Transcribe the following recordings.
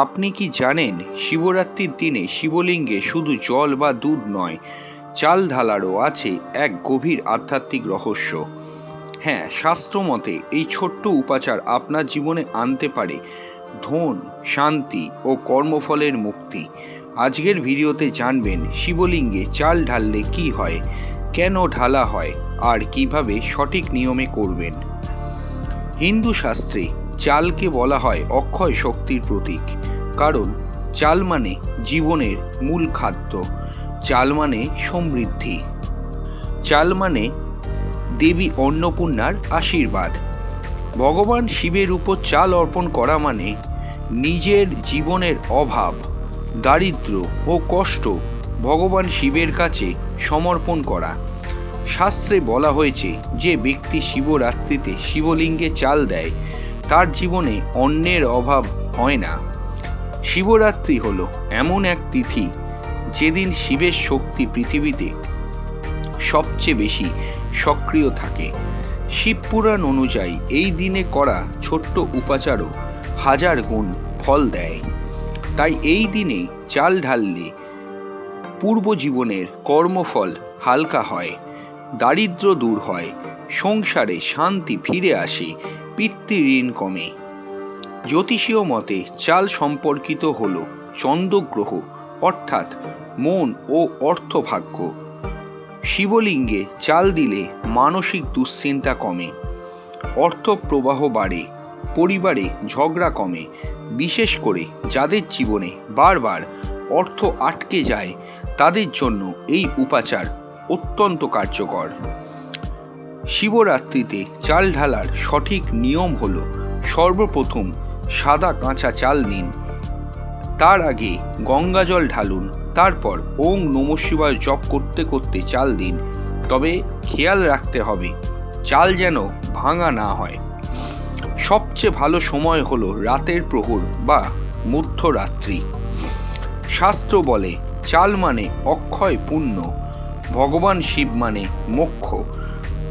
আপনি কি জানেন, শিবরাত্রির দিনে শিবলিঙ্গে শুধু জল বা দুধ নয়, চাল ঢালারও আছে এক গভীর আধ্যাত্মিক রহস্য। হ্যাঁ শাস্ত্রমতে এই ছোট্ট উপাচার আপনার জীবনে আনতে পারে ধন, শান্তি ও কর্মফলের মুক্তি। আজকের ভিডিওতে জানবেন শিবলিঙ্গে চাল ঢাললে কি হয়, কেন ঢালা হয়, আর কীভাবে সঠিক নিয়মে করবেন। হিন্দু শাস্ত্রে চালকে বলা হয় অক্ষয় শক্তির প্রতীক। কারণ চাল মানে জীবনের মূল খাদ্য। চাল মানে সমৃদ্ধি। চাল মানে দেবী অন্নপূর্ণার আশীর্বাদ। ভগবান শিবের উপর চাল অর্পণ করা মানে নিজের জীবনের অভাব দারিদ্র ও কষ্ট ভগবান শিবের কাছে সমর্পণ করা। শাস্ত্রে বলা হয়েছে যে ব্যক্তি শিবরাত্রিতে শিবলিঙ্গে চাল দেয় তার জীবনে অন্যের অভাব হয় না। শিবরাত্রি হল এমন এক তিথি যেদিন শিবের শক্তি পৃথিবীতে সবচেয়ে বেশি সক্রিয় থাকে। শিবপুরাণ অনুযায়ী এই দিনে করা ছোট্ট উপাচারও হাজার গুণ ফল দেয়। তাই এই দিনে চাল ঢাললে পূর্ব জীবনের কর্মফল হালকা হয় দারিদ্র দূর হয়, সংসারে শান্তি ফিরে আসে পিতৃঋণ কমে। জ্যোতিষীয় মতে, চাল সম্পর্কিত হল চন্দ্রগ্রহ, অর্থাৎ মন ও অর্থভাগ্য। শিবলিঙ্গে চাল দিলে মানসিক দুশ্চিন্তা কমে অর্থ প্রবাহ বাড়ে, পরিবারে ঝগড়া কমে, বিশেষ করে যাদের জীবনে বারবার অর্থ আটকে যায়, তাদের জন্য এই উপাচার অত্যন্ত কার্যকর। শিবরাত্রিতে চাল ঢালার সঠিক নিয়ম হল সর্বপ্রথম সাদা কাঁচা চাল নিন। তার আগে গঙ্গা জল ঢালুন, তারপর ওং নম শিবায় জপ করতে করতে চাল দিন। তবে খেয়াল রাখতে হবে, চাল যেন ভাঙা না হয়। সবচেয়ে ভালো সময় হলো রাতের প্রহর বা মধ্যরাত্রি। শাস্ত্র বলে, চাল মানে অক্ষয় পুণ্য ভগবান শিব মানে মোক্ষ।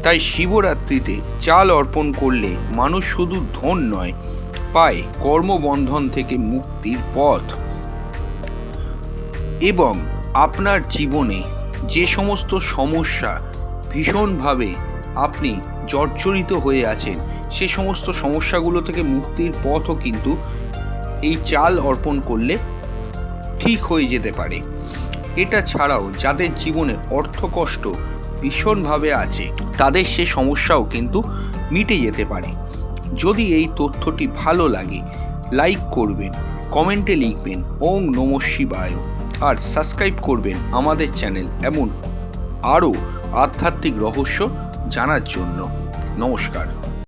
তাই শিবরাত্রিতে চাল অর্পণ করলে মানুষ শুধু ধন নয়, পায় কর্মবন্ধন থেকে মুক্তির পথ। এবং আপনার জীবনে যে সমস্ত সমস্যা ভীষণভাবে আপনি জর্জরিত হয়ে আছেন, সে সমস্ত সমস্যাগুলো থেকে মুক্তির পথও কিন্তু এই চাল অর্পণ করলে ঠিক হয়ে যেতে পারে। এটা ছাড়াও যাদের জীবনে অর্থকষ্ট ভীষণভাবে আছে। তাদের সে সমস্যাও কিন্তু মিটে যেতে পারে। যদি এই তথ্যটি ভালো লাগে লাইক করবেন কমেন্টে লিখবেন ওং নম শিবায়, আর সাবস্ক্রাইব করবেন আমাদের চ্যানেল এমন আরও আধ্যাত্মিক রহস্য জানার জন্য। নমস্কার।